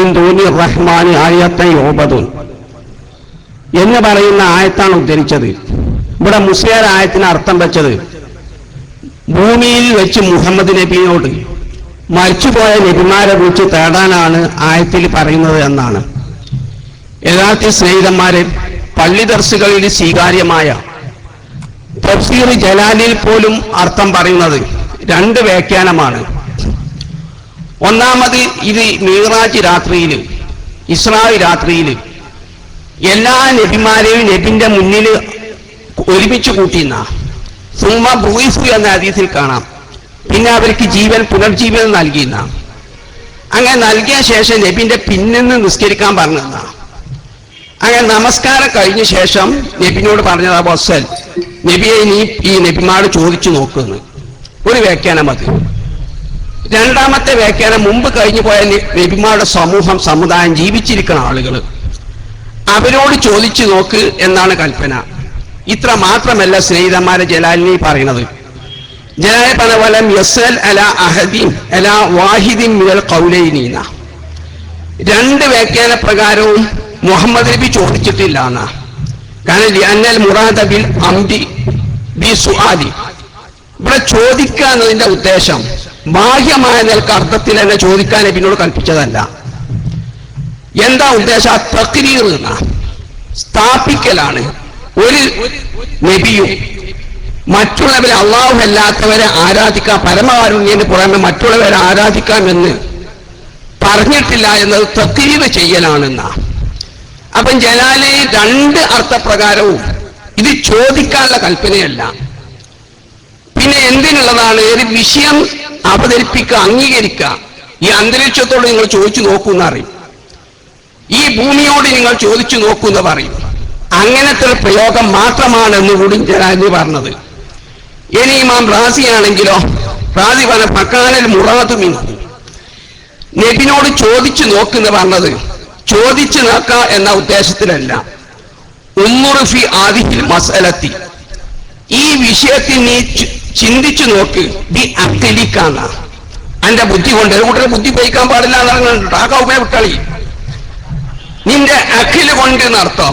മിൻ റഹ്മാനി ആയത്തെ യോബതുൻ എന്ന് പറയുന്ന ആയത്താണ് ഉദ്ധരിച്ചത്. ഇവിടെ മുസ്ലിയാർ ആയത്തിന് അർത്ഥം വെച്ചത് ഭൂമിയിൽ വെച്ച് മുഹമ്മദ് നബിയോട് മരിച്ചുപോയ നബിമാരെ കുറിച്ച് തേടാനാണ് ആയത്തിൽ പറയുന്നത് എന്നാണ്. യഥാർത്ഥ സ്നേഹിതന്മാരെ പള്ളി ദർശകളിൽ സ്വീകാര്യമായ തഫ്സീർ ജലാലിൽ പോലും അർത്ഥം പറയുന്നത് രണ്ട് വ്യാഖ്യാനമാണ്. ഒന്നാമത് ഇത് മീറാജ് രാത്രിയിൽ ഇസ്രായി രാത്രിയിൽ എല്ലാ നബിമാരെയും നബിന്റെ മുന്നിൽ ഒരുമിച്ച് കൂട്ടിയെന്ന സുമ ബൂയിഫു എന്ന അതീതിൽ കാണാം. പിന്നെ അവർക്ക് ജീവൻ പുനർജീവനം നൽകിയെന്ന അങ്ങനെ നൽകിയ ശേഷം നബിന്റെ പിന്നിന്ന് നിസ്കരിക്കാൻ പറഞ്ഞെന്ന. അങ്ങനെ നമസ്കാരം കഴിഞ്ഞ ശേഷം നബിനോട് പറഞ്ഞതാ ബസ്സൽ നബിയെ നീ ഈ നബിമാട് ചോദിച്ചു നോക്കുന്നു ഒരു വ്യാഖ്യാനം അത്. രണ്ടാമത്തെ വ്യാഖ്യാനം മുമ്പ് കഴിഞ്ഞു പോയ നബിമാരുടെ സമൂഹം സമുദായം ജീവിച്ചിരിക്കുന്ന ആളുകൾ അവരോട് ചോദിച്ചു നോക്ക് എന്നാണ് കൽപ്പന. ഇത്ര മാത്രമല്ല സ്നേഹിതന്മാരെ ജലാലിനി പറയുന്നത്. ജലാലി പറഞ്ഞ പോലെ യസൽ അല അഹദീൻ അല വാഹിദിൻ മുതൽ കൗലൈനീന രണ്ട് വ്യാഖ്യാന പ്രകാരവും മുഹമ്മദ് നബി ചോദിച്ചിട്ടില്ല എന്നാ. കാരണം മുറാദ ബിൽ അംബി ബി സുആലി ഇവിടെ ചോദിക്കുക എന്നതിന്റെ ഉദ്ദേശം ബാഹ്യമായ നിലയ്ക്ക് അർത്ഥത്തിൽ എന്നെ ചോദിക്കാൻ പിന്നോട് കൽപ്പിച്ചതല്ല. എന്താ ഉദ്ദേശം? ആ സ്ഥാപിക്കലാണ്. ഒരു നബിയും മറ്റുള്ളവരെ അള്ളാഹു അല്ലാത്തവരെ ആരാധിക്കാം പരമകാരുണ്യന് പുറമെ മറ്റുള്ളവരെ ആരാധിക്കാമെന്ന് പറഞ്ഞിട്ടില്ല എന്നത് തക്രീർ ചെയ്യലാണെന്ന. അപ്പം ജലാലെ രണ്ട് അർത്ഥപ്രകാരവും ഇത് ചോദിക്കാനുള്ള കൽപ്പനയല്ല. പിന്നെ എന്തിനുള്ളതാണ്? ഒരു വിഷയം അവതരിപ്പിക്കുക അംഗീകരിക്കുക. ഈ അന്തരീക്ഷത്തോട് നിങ്ങൾ ചോദിച്ചു നോക്കൂ എന്ന് അറിയും ഈ ഭൂമിയോട് നിങ്ങൾ ചോദിച്ചു നോക്കൂ എന്ന് പറയും. അങ്ങനത്തെ ഒരു പ്രയോഗം മാത്രമാണെന്ന് കൂടി ജനാജി പറഞ്ഞത്. ഇനി ഇമാം റാസിയാണെങ്കിലോ റാസി പറഞ്ഞ പക്കാനൽ മുറാദുമിൻ നബിനോട് ചോദിച്ചു നോക്കുന്ന പറഞ്ഞത് ചോദിച്ചു നോക്ക എന്ന ഉദ്ദേശത്തിലല്ല. ഉമ്മുറുഫി ആദിഹിൽ മസലത്തി ഈ വിഷയത്തിൽ നീ ചിന്തിച്ചു നോക്ക്. ബി അക്കലിക്കാന്ന എന്റെ ബുദ്ധി കൊണ്ട് ഒരു ബുദ്ധി പയിക്കാൻ പാടില്ല എന്നറിഞ്ഞിട്ടുണ്ട് വിട്ടളി നിന്റെ അഖിൽ കൊണ്ട് നടത്തോ.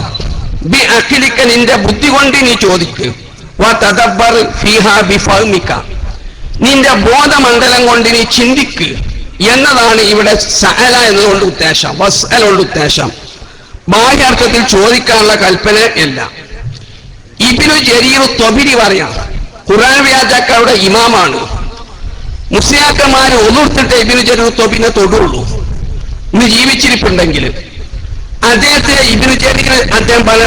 ബി അഖിലിക്ക നിന്റെ ബുദ്ധി കൊണ്ട് നീ ചോദിക്ക്. നിന്റെ ബോധമണ്ഡലം കൊണ്ട് നീ ചിന്തിക്ക്. എന്നതാണ് ഇവിടെ സഹല എന്നതുകൊണ്ട് ഉദ്ദേശം. വസ്അല കൊണ്ട് ഉദ്ദേശം. ബാഹ്യാർത്ഥത്തിൽ ചോദിക്കാനുള്ള കൽപ്പന ഇല്ല ഇതിനു ജരീർ തൊബിരി പറയാം. ഖുർആൻ വ്യാജാക്കളുടെ ഇമാമാണ്. മുസ്ലിയാക്കന്മാര് ഒന്നുകൊടുത്തിട്ട് ഇബിനു പിന്നെ തൊടുള്ളൂ. ഇന്ന് ജീവിച്ചിരിപ്പുണ്ടെങ്കിൽ അദ്ദേഹത്തിന് ഇബിനു ജനിക്ക് അദ്ദേഹം പല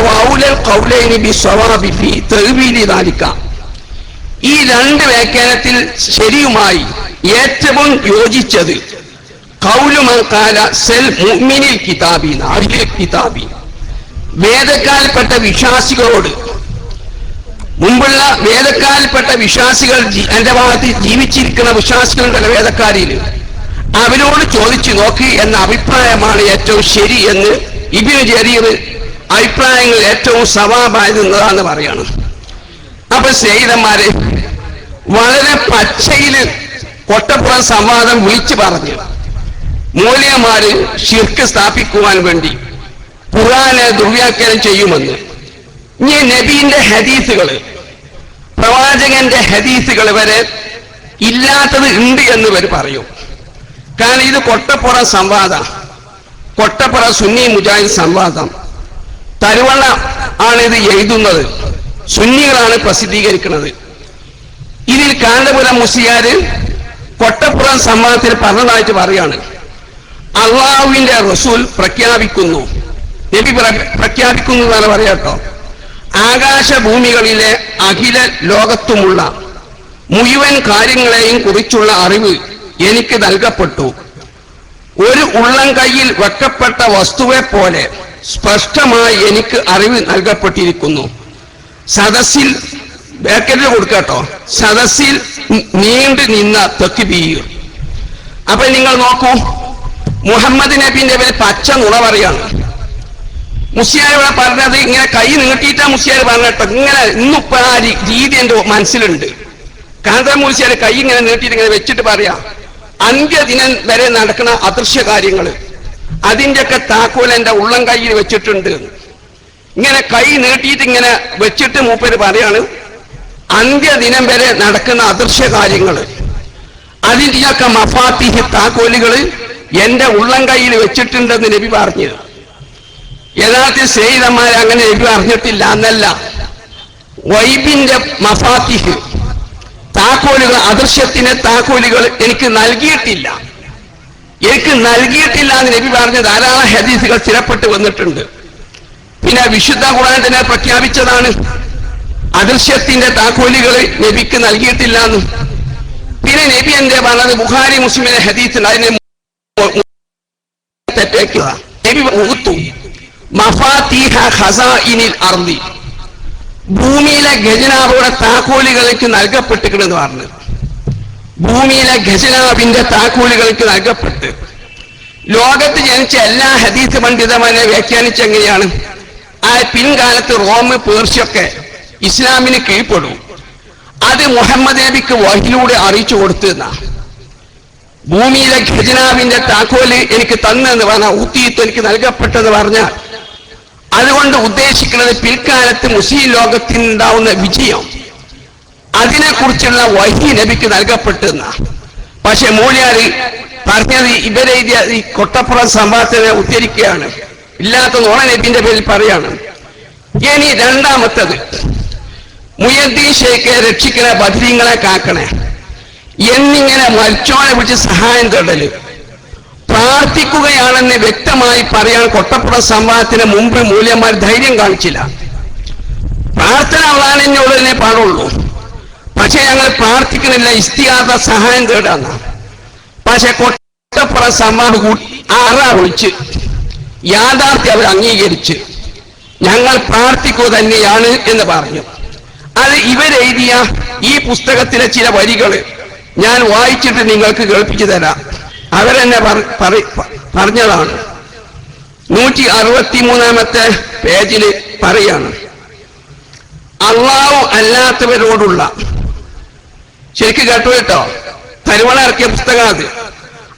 ഈ രണ്ട് വ്യാഖ്യാനത്തിൽ ശരിയുമായി ഏറ്റവും യോജിച്ചത് മുഅ്മിനിൽ കിതാബി അഹിൽ കിതാബി. വേദക്കാൽപ്പെട്ട വിശ്വാസികളോട് മുമ്പുള്ള വേദക്കാരിൽപ്പെട്ട വിശ്വാസികൾ എന്റെ ഭാഗത്ത് ജീവിച്ചിരിക്കുന്ന വിശ്വാസികളുടെ വേദക്കാരിൽ അവരോട് ചോദിച്ചു നോക്കി എന്ന അഭിപ്രായമാണ് ഏറ്റവും ശരി എന്ന് ഇബിന് ജരീർ അഭിപ്രായങ്ങൾ ഏറ്റവും സവാബായതെന്നതാന്ന് പറയണം. അപ്പൊ സ്നേഹിതന്മാരെ വളരെ പച്ചയിൽ കൊട്ടപ്പുറം സംവാദം വിളിച്ചു പറഞ്ഞു. മൂല്യമാര് ശിർക്ക് സ്ഥാപിക്കുവാൻ വേണ്ടി ഖുർആനെ ദുർവ്യാഖ്യാനം ചെയ്യുമെന്ന്. ഇനി നബീന്റെ ഹദീസുകൾ പ്രവാചകന്റെ ഹദീസുകൾ വരെ ഇല്ലാത്തത് ഉണ്ട് എന്ന് ഇവർ പറയും. കാരണം ഇത് കൊട്ടപ്പുറ സംവാദം. കൊട്ടപ്പുറ സുന്നി മുജാഹിദ് സംവാദം. തരുവള്ള ആണ് ഇത് എഴുതുന്നത്. സുന്നികളാണ് പ്രസിദ്ധീകരിക്കുന്നത്. ഇതിൽ കാന്തപുരം മുസ്ലിയാര് കൊട്ടപ്പുറം സംവാദത്തിൽ പറഞ്ഞതായിട്ട് പറയാണ് അള്ളാഹുവിന്റെ റസൂൽ പ്രഖ്യാപിക്കുന്നു. നബി പ്രഖ്യാപിക്കുന്നു എന്നാണ് പറയാട്ടോ ആകാശഭൂമികളിലെ അഖില ലോകത്തുമുള്ള മുഴുവൻ കാര്യങ്ങളെയും കുറിച്ചുള്ള അറിവ് എനിക്ക് നൽകപ്പെട്ടു. ഒരു ഉള്ളം കയ്യിൽ വെക്കപ്പെട്ട വസ്തുവെ പോലെ സ്പഷ്ടമായി എനിക്ക് അറിവ് നൽകപ്പെട്ടിരിക്കുന്നു. സദസ്സിൽ ബേക്കറ്റിൽ കൊടുക്കട്ടോ. സദസ്സിൽ നീണ്ടു നിന്ന തെക്കുബീർ അപ്പൊ നിങ്ങൾ നോക്കൂ മുഹമ്മദ് നബിന്റെ പേര് പച്ച നുണ പറയാണ്. മുസ്ലിയാർ ഇവിടെ പറഞ്ഞത് ഇങ്ങനെ കൈ നീട്ടിയിട്ടാ മുസ്ലിയാർ പറഞ്ഞിട്ടോ ഇങ്ങനെ ഇന്നിപ്പോ ആ രീതി എന്റെ മനസ്സിലുണ്ട്. കാന്തര മുസ്ലിയാർ കൈ ഇങ്ങനെ നീട്ടിയിട്ട് ഇങ്ങനെ വെച്ചിട്ട് പറയാ അന്ത്യദിനം വരെ നടക്കുന്ന അദൃശ്യ കാര്യങ്ങൾ അതിന്റെയൊക്കെ താക്കോൽ എന്റെ ഉള്ളം കൈയിൽ വെച്ചിട്ടുണ്ട്. ഇങ്ങനെ കൈ നീട്ടിയിട്ട് ഇങ്ങനെ വെച്ചിട്ട് മൂപ്പര് പറയാണ് അന്ത്യദിനം വരെ നടക്കുന്ന അദൃശ്യ കാര്യങ്ങൾ. അതിന്റെയൊക്കെ മഫാത്തിഹ് താക്കോലുകൾ എന്റെ ഉള്ളം കയ്യിൽ വെച്ചിട്ടുണ്ടെന്ന് നബി പറഞ്ഞു യഥാർത്ഥ സ്നേഹിതന്മാരെ അങ്ങനെ എഴുതി അറിഞ്ഞിട്ടില്ല എന്നല്ല. വൈബിന്റെ മഫാത്തിഹ്. താക്കോലുകൾ അദൃശ്യത്തിന് താക്കോലുകൾ എനിക്ക് നൽകിയിട്ടില്ല. എനിക്ക് നൽകിയിട്ടില്ല എന്ന് നബി പറഞ്ഞ ധാരാളം ഹദീസുകൾ സ്ഥിരപ്പെട്ട് വന്നിട്ടുണ്ട്. പിന്നെ വിശുദ്ധ ഖുർആൻ പ്രഖ്യാപിച്ചതാണ്. അദൃശ്യത്തിന്റെ താക്കോലുകൾ നബിക്ക് നൽകിയിട്ടില്ല എന്ന്. പിന്നെ നബി എന്റെ പറഞ്ഞത്? ബുഖാരി മുസ്ലിമിന്റെ ഹദീസിൽ അതിനെ തെറ്റേക്കുക. നബി ഊത്തു. അർദി. ഭൂമിയിലെ ഖജനാവുടെ താക്കോലുകൾക്ക് നൽകപ്പെട്ടിരിക്കണമെന്ന് പറഞ്ഞു. ഭൂമിയിലെ ഖജനാവിന്റെ താക്കോലുകൾക്ക് നൽകപ്പെട്ട്. ലോകത്ത് ജനിച്ച എല്ലാ ഹദീസ് പണ്ഡിതന്മാരെ വ്യാഖ്യാനിച്ച എങ്ങനെയാണ്? ആ പിൻകാലത്ത് റോം പേർഷ്യൊക്കെ ഇസ്ലാമിന് കീഴ്പ്പെടും. അത് മുഹമ്മദ് നബിക്ക് വഹിലൂടെ അറിയിച്ചു കൊടുത്തു എന്നാണ് ഭൂമിയിലെ ഖജനാവിന്റെ താക്കോൽ എനിക്ക് തന്നെന്ന് പറഞ്ഞാൽ ഊത്തിയിട്ട് എനിക്ക് നൽകപ്പെട്ടെന്ന് പറഞ്ഞാൽ അതുകൊണ്ട് ഉദ്ദേശിക്കുന്നത് പിൽക്കാലത്ത് മുസ്ലിം ലോകത്തിന് ലോകത്തിനുണ്ടാവുന്ന വിജയം. അതിനെക്കുറിച്ചുള്ള വഹി നബിക്ക് നൽകപ്പെട്ടെന്ന. പക്ഷെ മൂല്യാരി പറഞ്ഞത് ഇവരെ ഈ കൊട്ടപ്പുറം സംഭവത്തിനെ ഉദ്ധരിക്കുകയാണ്. ഇല്ലാത്ത നോണ നബിന്റെ പേരിൽ പറയാണ്. ഇനി രണ്ടാമത്തത് മുയദ്ദീൻ ഷേഖെ രക്ഷിക്കണ ബദ്രീങ്ങളെ കാക്കണേ. എന്നിങ്ങനെ മരിച്ചോനെ വിളിച്ച് സഹായം തേടൽ. പ്രാർത്ഥിക്കുകയാണെന്ന് വ്യക്തമായി പറയാൻ കൊട്ടപ്പുറ സംവാദത്തിന് മുമ്പ് മൂല്യന്മാർ ധൈര്യം കാണിച്ചില്ല. പ്രാർത്ഥന അള്ളാനെന്നുള്ളതിനെ പാടുള്ളൂ. പക്ഷെ ഞങ്ങൾ പ്രാർത്ഥിക്കുന്നില്ല ഇസ്തിയാത സഹായം തേടാന്ന് പക്ഷെ കൊട്ടപ്പുറ സംവാദ ആറാ വിളിച്ച് യാഥാർത്ഥ്യം അവർ അംഗീകരിച്ച് ഞങ്ങൾ പ്രാർത്ഥിക്കുക തന്നെയാണ് എന്ന് പറഞ്ഞു. അത് ഇവരെഴുതിയ ഈ പുസ്തകത്തിലെ ചില വരികൾ ഞാൻ വായിച്ചിട്ട് നിങ്ങൾക്ക് കേൾപ്പിച്ചു തരാം. അവരെന്നെ പറ- പറ- പറഞ്ഞതാണ്. നൂറ്റി അറുപത്തി മൂന്നാമത്തെ പേജിൽ പറയാണ്. അള്ളാഹു അല്ലാത്തവരോടുള്ള ശരിക്കും കേട്ടോ കേട്ടോ? തരുവള ഇറക്കിയ പുസ്തകം അത്.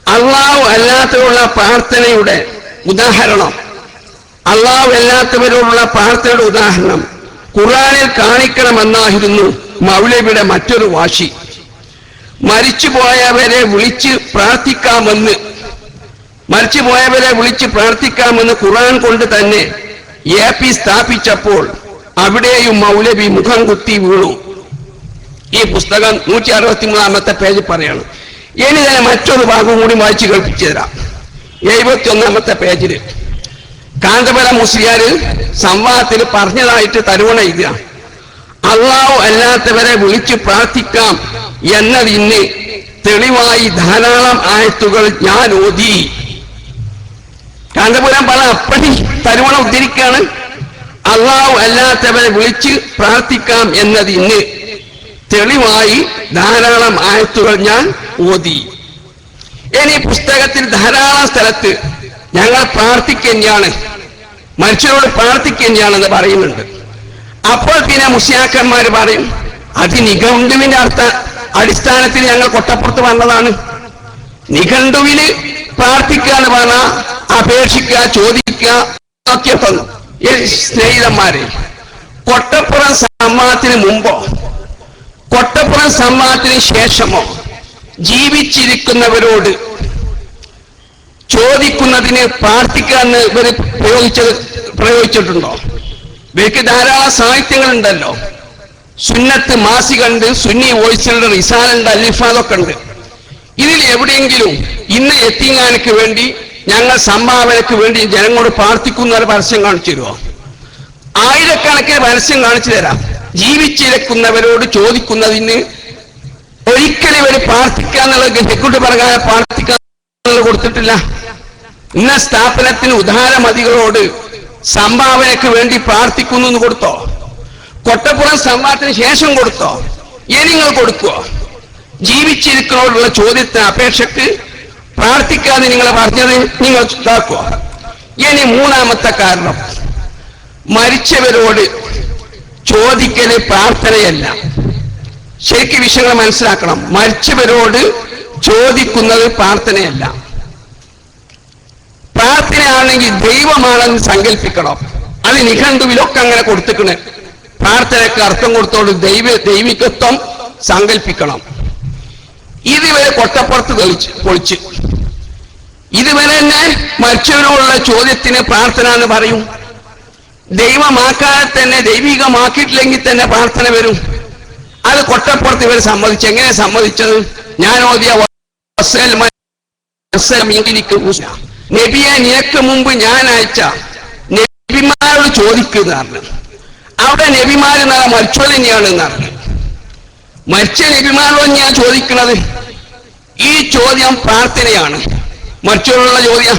അള്ളാഹു അല്ലാത്തവരുള്ള പ്രാർത്ഥനയുടെ ഉദാഹരണം. അള്ളാഹു അല്ലാത്തവരോടുള്ള പ്രാർത്ഥനയുടെ ഉദാഹരണം. ഖുറാനിൽ കാണിക്കണമെന്നായിരുന്നു മൗലവിയുടെ മറ്റൊരു വാശി. മരിച്ചുപോയവരെ വിളിച്ച് പ്രാർത്ഥിക്കാമെന്ന് മരിച്ചുപോയവരെ വിളിച്ച് പ്രാർത്ഥിക്കാമെന്ന് ഖുറാൻ കൊണ്ട് തന്നെ എ പി സ്ഥാപിച്ചപ്പോൾ അവിടെയും മൗലവി മുഖം കുത്തി വീണു. ഈ പുസ്തകം നൂറ്റി അറുപത്തി മൂന്നാമത്തെ പേജ് പറയാണ്. ഇനി തന്നെ മറ്റൊരു ഭാഗം കൂടി വായിച്ചു കേൾപ്പിച്ചു തരാം. എഴുപത്തി ഒന്നാമത്തെ പേജിൽ. കാന്തപുര മുസ്ലിയാര് സംവാദത്തിൽ പറഞ്ഞതായിട്ട് തരുവണ എഴുതുക അള്ളാഹു അല്ലാത്തവരെ വിളിച്ച് പ്രാർത്ഥിക്കാം. എന്നതിന് തെളിവായി ധാരാളം ആയത്തുകൾ ഞാൻ ഓതി. കാന്തപുരം പല അപ്പടി തരുവണ ഉദ്ധരിക്കാണ് അള്ളാഹു അല്ലാത്തവരെ വിളിച്ച് പ്രാർത്ഥിക്കാം എന്നതിന് തെളിവായി ധാരാളം ആയത്തുകൾ ഞാൻ ഓതി. ഇനി പുസ്തകത്തിൽ ധാരാളം സ്ഥലത്ത് ഞങ്ങൾ പ്രാർത്ഥിക്കുകയാണ് മനുഷ്യരോട് പ്രാർത്ഥിക്കുകയാണെന്ന് പറയുന്നുണ്ട്. അപ്പോൾ പിന്നെ മുസ്യാക്കന്മാർ പറയും അത് നിഘണ്ടുവിന്റെ അർത്ഥ അടിസ്ഥാനത്തിൽ ഞങ്ങൾ കൊട്ടപ്പുറത്ത് വന്നതാണ്. നിഘണ്ടുവിന് പ്രാർത്ഥിക്കാൻ പറഞ്ഞാൽ അപേക്ഷിക്കുക ചോദിക്കുക ഒക്കെ തന്നു. സ്നേഹിതന്മാരെ കൊട്ടപ്പുറം സമ്മാനത്തിന് മുമ്പോ കൊട്ടപ്പുറം സമ്മാനത്തിന് ശേഷമോ ജീവിച്ചിരിക്കുന്നവരോട് ചോദിക്കുന്നതിന് പ്രാർത്ഥിക്കാൻ ഇവർ പ്രയോഗിച്ചത് പ്രയോഗിച്ചിട്ടുണ്ടോ? ഇവർക്ക് ധാരാളം സാഹിത്യങ്ങളുണ്ടല്ലോ. സുന്നത്ത് മാസി മാസികണ്ട് സുന്നി വോയിസുണ്ട് റിസാലുണ്ട് അലിഫാദൊക്കെ ഉണ്ട്. ഇതിൽ എവിടെയെങ്കിലും ഇന്ന് എത്തിങ്ങാനക്ക് വേണ്ടി ഞങ്ങൾ സംഭാവനക്ക് വേണ്ടി ജനങ്ങളോട് പ്രാർത്ഥിക്കുന്ന ഒരു പരസ്യം കാണിച്ചു തരുമോ ആയിരക്കണക്കിന് പരസ്യം കാണിച്ചു തരാം. ജീവിച്ചിരക്കുന്നവരോട് ചോദിക്കുന്നതിന് ഒരിക്കലും ഇവർ പ്രാർത്ഥിക്കാന്നുള്ള സെക്യൂരിറ്റി പ്രകാരം പ്രാർത്ഥിക്കാൻ കൊടുത്തിട്ടില്ല. ഇന്ന സ്ഥാപനത്തിന് ഉദാരമതികളോട് സംഭാവനക്ക് വേണ്ടി പ്രാർത്ഥിക്കുന്നു എന്ന് കൊടുത്തോ? കൊട്ടപ്പുറം സംവാദത്തിന് ശേഷം കൊടുത്തോ? ഇനി നിങ്ങൾ കൊടുക്കുവോ ജീവിച്ചിരിക്കുന്നവരോടുള്ള ചോദ്യത്തിന് അപേക്ഷക്ക് പ്രാർത്ഥിക്കാതെ നിങ്ങൾ പറഞ്ഞത് നിങ്ങൾ ഇതാക്കുവോ ഇനി മൂന്നാമത്തെ കാരണം. മരിച്ചവരോട് ചോദിക്കൽ പ്രാർത്ഥനയല്ല. ശരിക്കും വിഷയങ്ങൾ മനസ്സിലാക്കണം. മരിച്ചവരോട് ചോദിക്കുന്നത് പ്രാർത്ഥനയല്ല. പ്രാർത്ഥനയാണെങ്കിൽ ദൈവമാണെന്ന് സങ്കല്പിക്കണം. അത് നിഘണ്ടുവിലൊക്കെ അങ്ങനെ കൊടുത്തിക്കണ് പ്രാർത്ഥനയ്ക്ക് അർത്ഥം കൊടുത്തോണ്ട് ദൈവ ദൈവികത്വം സങ്കല്പിക്കണം ഇതുവരെ കൊട്ടപ്പുറത്ത് തെളിച്ച് പൊളിച്ച്. ഇതുവരെ തന്നെ മരിച്ചവരോടുള്ള ചോദ്യത്തിന് പ്രാർത്ഥന എന്ന് പറയും. ദൈവമാക്കാതെ തന്നെ ദൈവികമാക്കിയിട്ടില്ലെങ്കിൽ തന്നെ പ്രാർത്ഥന വരും. അത് കൊട്ടപ്പുറത്ത് ഇവർ സമ്മതിച്ചു. എങ്ങനെ സമ്മതിച്ചത്? ഞാൻ ഓതിയ. നബിയെ നിനക്ക് മുമ്പ് ഞാൻ അയച്ച നബിമാരോട് ചോദിക്കുന്നതാണ് അവിടെ നബിമാര് നാളെ മരിച്ചത് തന്നെയാണ് പറഞ്ഞു മരിച്ച നബിമാരോട് ഞാൻ ചോദിക്കുന്നത് ഈ ചോദ്യം പ്രാർത്ഥനയാണ്. മരിച്ചവരുള്ള ചോദ്യം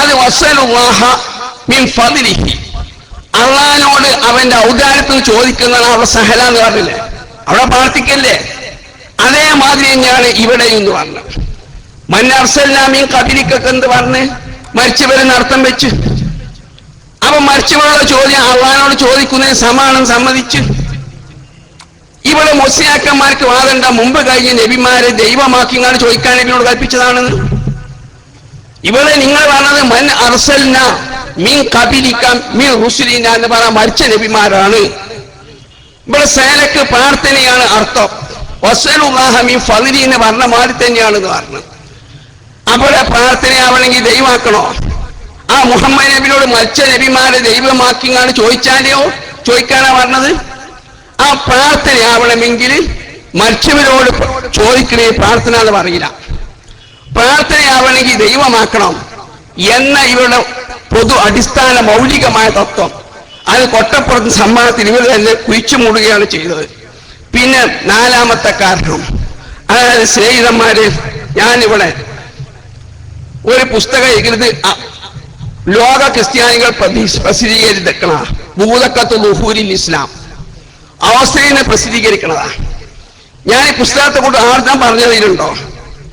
അത് വസ്സലുല്ലാഹ മിൻ അള്ളഹാനോട് അവന്റെ ഔദാരത്തിൽ ചോദിക്കുന്നതാണ് അവിടെ സഹല എന്ന് പറഞ്ഞില്ലേ? അവിടെ പ്രാർത്ഥിക്കല്ലേ? അതേമാതിരി തന്നെയാണ് ഇവിടെ എന്ന് പറഞ്ഞത്. മന്നർസല്ലാമീൻ കബിലിക്കൊക്കെ എന്ത് പറഞ്ഞ്? മരിച്ചവരെ നടത്തം വെച്ച് അപ്പൊ മരിച്ചവരുടെ ചോദ്യം അള്ളഹാനോട് ചോദിക്കുന്നതിന് സമാനം സമ്മതിച്ച്. ഇവിടെ മുസ്ലിയാക്കന്മാർക്ക് വാദണ്ട മുമ്പ് കഴിഞ്ഞ നബിമാരെ ദൈവമാക്കിങ്ങാണ് ചോദിക്കാൻ എന്നോട് കൽപ്പിച്ചതാണെന്ന് ഇവിടെ നിങ്ങൾ പറഞ്ഞത് മൻ അർസൽന മീൻ കബിലിക്കാം മീൻ റുസുലിന എന്ന് പറഞ്ഞ മരിച്ച നബിമാരാണ്. ഇവിടെ സേനക്ക് പ്രാർത്ഥനയാണ് അർത്ഥം. വസലുല്ലാഹ മീൻ ഫലിനി എന്ന് പറഞ്ഞ മാതിരി തന്നെയാണ് പറഞ്ഞത്. അവിടെ പ്രാർത്ഥനയാവണമെങ്കിൽ ദൈവമാക്കണോ? ആ മുഹമ്മദ് നബിനോട് മരിച്ച നബിമാരെ ദൈവമാക്കിങ്ങാണ് ചോദിച്ചാലെയോ? ചോദിക്കാനാ പറഞ്ഞത്? ആ പ്രാർത്ഥനയാവണമെങ്കിൽ മരിച്ചവരോട് ചോദിക്കണേ പ്രാർത്ഥന എന്ന് പറയില്ല. പ്രാർത്ഥനയാവണമെങ്കിൽ ദൈവമാക്കണം എന്ന ഇവരുടെ പൊതു അടിസ്ഥാന മൗലികമായ തത്വം. അത് കൊട്ടപ്പുറത്ത് സമ്മാനത്തിൽ ഇവർ തന്നെ കുഴിച്ചു മൂടുകയാണ് ചെയ്തത്. പിന്നെ നാലാമത്തെ കാരണം. അതായത് സ്നേഹിതന്മാര് ഞാനിവിടെ ഒരു പുസ്തകം എഴുതി ലോക ക്രിസ്ത്യാനികൾ പ്രസിദ്ധീകരിക്കണതാ പ്രസിദ്ധീകരിക്കണ ഭൂതക്കത്ത് നുഹൂരിൽ ഇസ്ലാം. അവസ്ഥയെ പ്രസിദ്ധീകരിക്കണതാ ഞാൻ ഈ പുസ്തകത്തെ കൊണ്ട് ആർദ്രം പറഞ്ഞതിലുണ്ടോ?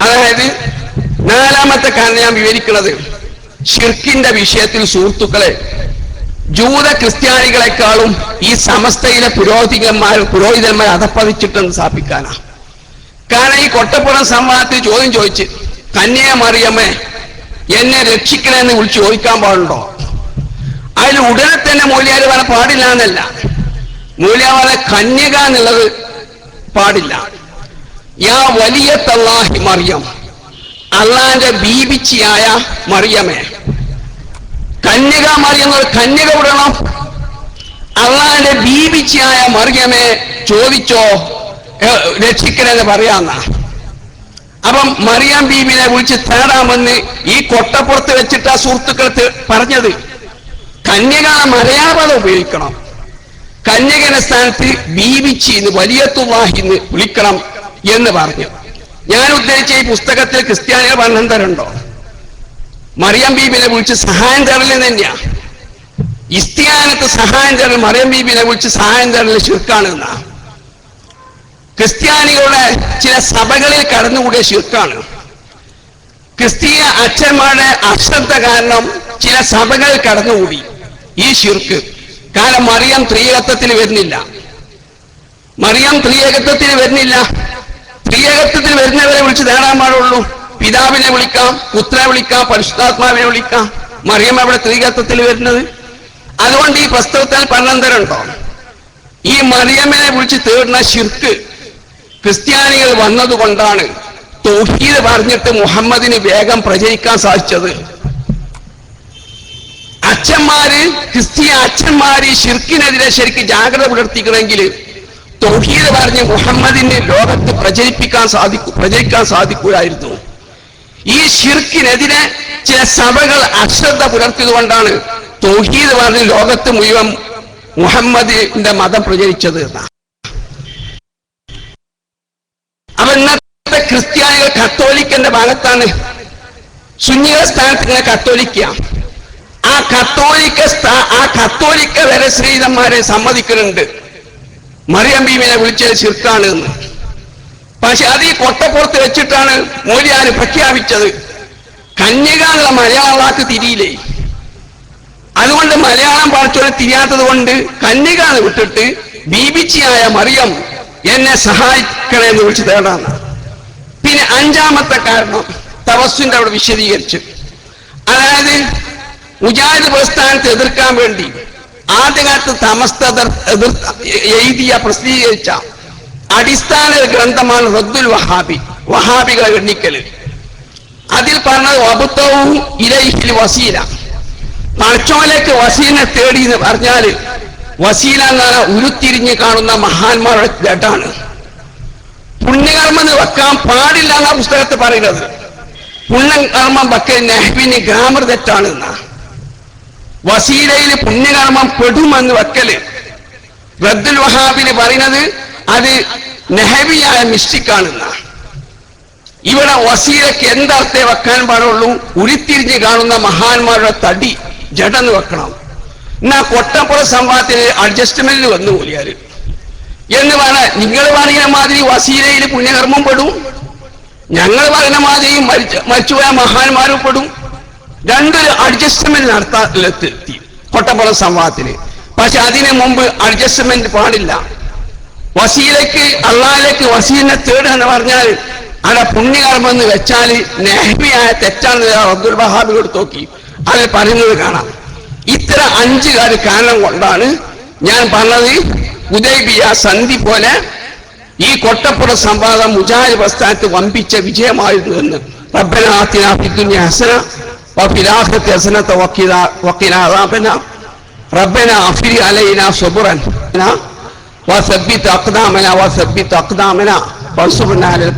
അതായത് നാലാമത്തെ കാരണം ഞാൻ വിവരിക്കുന്നത് ഷിർക്കിന്റെ വിഷയത്തിൽ സുഹൃത്തുക്കളെ ജൂത ക്രിസ്ത്യാനികളെക്കാളും ഈ സമസ്തയിലെ പുരോഹിതന്മാർ പുരോഹിതന്മാർ അധപ്പതിച്ചിട്ടെന്ന് സ്ഥാപിക്കാനാ കാരണം ഈ കൊട്ടപ്പുറം സംവാദത്തിൽ ചോദ്യം ചോദിച്ച് കന്യക മറിയമ്മേ എന്നെ രക്ഷിക്കണമെന്ന് വിളിച്ച് ചോദിക്കാൻ പാടുണ്ടോ? അതിൽ ഉടനെ തന്നെ മൂല്യാർ വരെ പാടില്ല എന്നല്ല. മൂല്യാവരെ കന്യക എന്നുള്ളത് പാടില്ല. യാ വലിയ തള്ളാഹി മറിയം. അള്ളാന്റെ ബീബിച്ചിയായ മറിയമേ. കന്യക മറിയം എന്നൊരു കന്യക വിടണം. അള്ളാന്റെ ബീബിച്ചിയായ മറിയമേ ചോദിച്ചോ? രക്ഷിക്കണെന്ന് പറയാന്ന. അപ്പം മറിയാം ബീബിനെ വിളിച്ച് തേടാമെന്ന് ഈ കൊട്ടപ്പുറത്ത് വെച്ചിട്ട് ആ സുഹൃത്തുക്കൾ പറഞ്ഞത്. കന്യക മലയാളം ഉപയോഗിക്കണം. കന്യകന സ്ഥാനത്ത് ബീബിച്ചി എന്ന് വലിയത്തുവാഹിന്ന് വിളിക്കണം എന്ന് പറഞ്ഞു. ഞാൻ ഉദ്ധരിച്ച ഈ പുസ്തകത്തിൽ ക്രിസ്ത്യാനികൾ വർണം തരണ്ടോ? മറിയം ബീബിനെ വിളിച്ച് സഹായം തരൽ തന്നെയാ. ഇസ്തിയാനത്ത് സഹായം തരൽ മറിയം ബീബിനെ വിളിച്ച് സഹായം തരൽ ശിർക്കാണ് എന്നാ. ക്രിസ്ത്യാനികളുടെ ചില സഭകളിൽ കടന്നുകൂടിയ ശിർക്കാണ്. ക്രിസ്തീയ അച്ഛന്മാരുടെ അശ്രദ്ധ കാരണം ചില സഭകളിൽ കടന്നുകൂടി ഈ ശിർക്ക്. കാരണം മറിയം ത്രിയേകത്വത്തിൽ വരുന്നില്ല. മറിയം ത്രിയേകത്വത്തിൽ വരുന്നില്ല. ത്രീകത്വത്തിൽ വരുന്നവരെ വിളിച്ച് നേടാൻ പാടുള്ളൂ. പിതാവിനെ വിളിക്കാം പുത്രനെ വിളിക്കാം പരിശുദ്ധാത്മാവിനെ വിളിക്കാം. മറിയം അവിടെ ത്രീകത്വത്തിൽ വരുന്നത്. അതുകൊണ്ട് ഈ പുസ്തകത്തിൽ പന്നന്തരുണ്ടോ ഈ മറിയമ്മനെ വിളിച്ച് തേടുന്ന ശിർക്ക് ക്രിസ്ത്യാനികൾ വന്നതുകൊണ്ടാണ് തൗഹീദ് പറഞ്ഞിട്ട് മുഹമ്മദിന് വേഗം പ്രചരിക്കാൻ സാധിച്ചത്. അച്ഛന്മാര് ക്രിസ്തീയ അച്ഛന്മാര് ഷിർക്കിനെതിരെ ശരിക്ക് ജാഗ്രത പുലർത്തിക്കണമെങ്കിൽ തൗഹീദ് പറഞ്ഞ് മുഹമ്മദിനെ ലോകത്ത് പ്രചരിപ്പിക്കാൻ സാധിക്കും പ്രചരിക്കാൻ സാധിക്കുകയായിരുന്നു. ഈ ഷിർക്കിനെതിരെ ചില സഭകൾ അശ്രദ്ധ പുലർത്തിയതുകൊണ്ടാണ് തൗഹീദ് പറഞ്ഞ് ലോകത്ത് മുഴുവൻ മുഹമ്മദിന്റെ മതം പ്രചരിച്ചത് എന്നാ അപ്പൊ ഇന്നത്തെ ക്രിസ്ത്യാനികൾ കത്തോലിക്കന്റെ ഭാഗത്താണ്. സുന്നിക സ്ഥാനത്ത് ഇങ്ങനെ കത്തോലിക്ക. ആ കത്തോലിക്ക ആ കത്തോലിക്ക വരെ ശ്രീതന്മാരെ സമ്മതിക്കുന്നുണ്ട് മറിയം ഭീമിനെ വിളിച്ചത് ശിർക്കാണ് എന്ന്. പക്ഷെ അത് ഈ കൊട്ടപ്പുറത്ത് വെച്ചിട്ടാണ് മൂല്യാന് പ്രഖ്യാപിച്ചത്. കന്യക എന്നുള്ള മലയാള വാക്ക് തിരിയില്ലേ? അതുകൊണ്ട് മലയാളം പഠിച്ചോടെ തിരിയാത്തത് കൊണ്ട് കന്യകാന്ന് വിട്ടിട്ട് ബീബിച്ചിയായ മറിയം എന്നെ സഹായിക്കണേ എന്ന് വിളിച്ച് തേടാന്ന് പിന്നെ അഞ്ചാമത്തെ കാരണം തപസ്സിന്റെ അവിടെ വിശദീകരിച്ചു. അതായത് മുജാഹിദ് പ്രസ്ഥാനത്തെ എതിർക്കാൻ വേണ്ടി ആദ്യകാലത്ത് തമസ്ത എഴുതിയ പ്രസിദ്ധീകരിച്ച അടിസ്ഥാന ഗ്രന്ഥമാണ് റദ്ദുൽ വഹാബി വഹാബികളെ എണ്ണിക്കൽ. അതിൽ പറഞ്ഞത് വബുത്തവും ഇലൈഹിൽ വസീല. പഴച്ചോലേക്ക് വസീനെ തേടി എന്ന് പറഞ്ഞാൽ വസീല എന്നാണ് ഉരുത്തിരിഞ്ഞ് കാണുന്ന മഹാന്മാരുടെ ഘട്ടാണ് പുണ്യകർമ്മം എന്ന് വെക്കാൻ പാടില്ല എന്നാ പുസ്തകത്തിൽ പറയുന്നത്. പുണ്യകർമ്മം വെക്കാൻ നെഹ്വിന് ഗ്രാമർ തെറ്റാണ് എന്നാ വസീലയിൽ പുണ്യകർമ്മം പെടുമെന്ന് വെക്കൽ. റദ്ദുൽ വഹാബിന് പറയുന്നത് അത് നെഹവിയായ മിസ്റ്റിക്കാണെന്നാ. ഇവിടെ വസീലയ്ക്ക് എന്തർത്ഥേ വെക്കാൻ പാടുള്ളൂ? ഉരുത്തിരിഞ്ഞ് കാണുന്ന മഹാന്മാരുടെ തടി ജഡന്ന് വെക്കണം. എന്നാ കൊട്ടപ്പുറ സംഭവത്തിന് അഡ്ജസ്റ്റ്മെന്റിൽ വന്നു കൂലിയാൽ എന്ന് പറഞ്ഞ നിങ്ങൾ പറയുന്ന മാതിരി വസീലയിൽ പുണ്യകർമ്മം പെടും. ഞങ്ങൾ പറയുന്ന മാതിരി മരിച്ച മരിച്ചുപോയ മഹാന്മാരും പെടും. രണ്ടൊരു അഡ്ജസ്റ്റ്മെന്റ് നടത്താത്തി കൊട്ടപ്പുറ സംഭവത്തിന് പക്ഷെ അതിനു മുമ്പ് അഡ്ജസ്റ്റ്മെന്റ് പാടില്ല. വസീലയ്ക്ക് അള്ളാലേക്ക് വസീലിനെ തേടുക എന്ന് പറഞ്ഞാൽ അവിടെ പുണ്യകർമ്മം എന്ന് വെച്ചാൽ നെഹ്മിയായ തെറ്റാണെന്ന് അബ്ദുൽ വഹാബ് കൊടുത്ത് നോക്കി. അതിൽ പറയുന്നത് കാണാം. ഇത്ര അഞ്ച് കാരണം കൊണ്ടാണ് ഞാൻ പറഞ്ഞത് ഉദയബിയ സന്ധി പോലെ ഈ കൊട്ടപ്പുറ സംവാദം മുജാഹിദ് പ്രസ്ഥാനത്ത് വമ്പിച്ച വിജയമായിരുന്നു എന്ന്. റബ്ബന ആത്തിന ഫിദ്ദുനിയ ഹസന വഫിലാഖത്തി ഹസനത വഖിന വഖിന അദാബന. റബ്ബന അഫ്രി അലൈന സബ്റൻ. വസബ്ബിത് അഖ്ദാമന വസബ്ബിത് അഖ്ദാമന. വൻസുർന അലൽ